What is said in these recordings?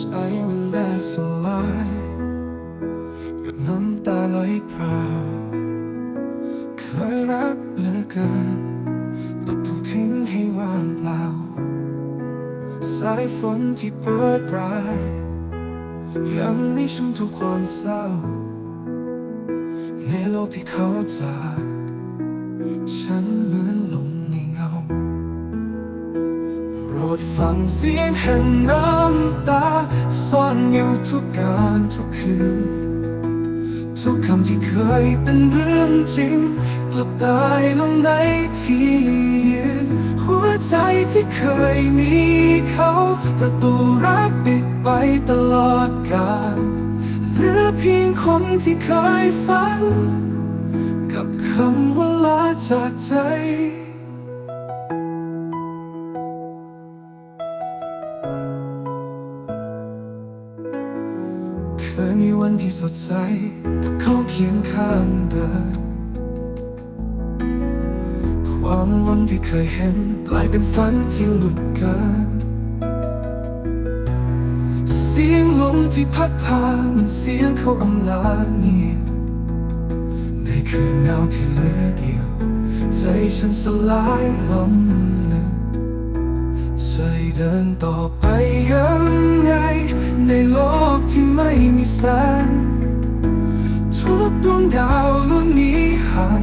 ใจมันแตกสลายหยดน้ำตาไหลพราวเคยรักเหลือเกินแต่ถูกทิ้งให้ว่างเปล่า สายฝนที่โปรยปลายยังไม่ชุ่มทุกความเศร้า ในโลกที่เขาจาก ฟังเสียงแห่งน้ำตาซ่อนอยู่ทุกการทุกคืน ทุกคำที่เคยเป็นเรื่องจริงกลับตายลงในที่ยืนหัวใจที่เคยมีเขา ประตูรักปิดไปตลอดกาลเหลือเพียงคนที่เคยฝัน กับคำว่าลาจากใจ เคยมีวันที่สดใสกับเขาเคียงข้างเดิน ความหวันที่เคยเห็นกลายเป็นฝันที่หลุดเกิน เสียงลมที่พัดพามันเสียงเขาอำลาเงียบในคืนหนาวที่เหลือเดียว ใจฉันสลายลมหนึ่งใจเดินต่อไปยังไงในโลกที่ไมีแสงทุกดวงดาวล้วนมีห่าง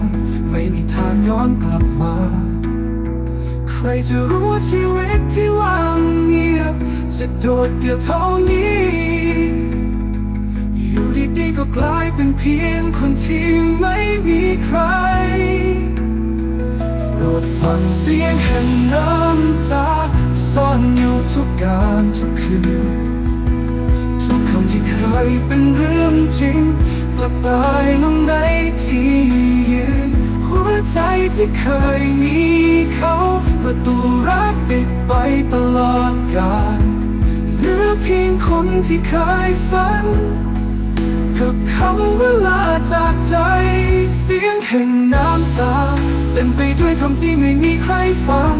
ไม่มีทางย้อนกลับมา ใครจะรู้ว่าชีวิตที่ว่างเงียบจะโดดเดี่ยวเท่านี้ อยู่ดีๆก็กลายเป็นเพียงคนที่ไม่มีใครโปรดฟังเสียงแห่งน้ำ ยเป็นเรื่องจริงกลับตายลงในที่ยืนหัวใจที่เคยมีเขาประตูรักปิดไปตลอดกาลเหลือเพียงคนที่เคยฝันกับคำเวลาจากใจเสียงแห่งน้ำตาเต็มไปด้วยคำที่ไม่มีใครฟัง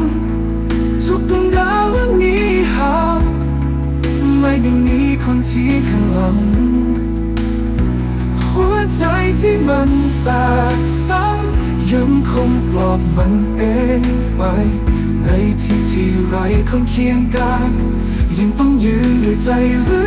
ทุกดวงดาววันนี้หาไม่ได้มี คนที่ข้างหลัง หัวใจที่มันแตกซ้ำยังคงปลอบมันเองไป ในที่ที่ไรคนเคียงกันยังต้องยืนด้วยใจลึก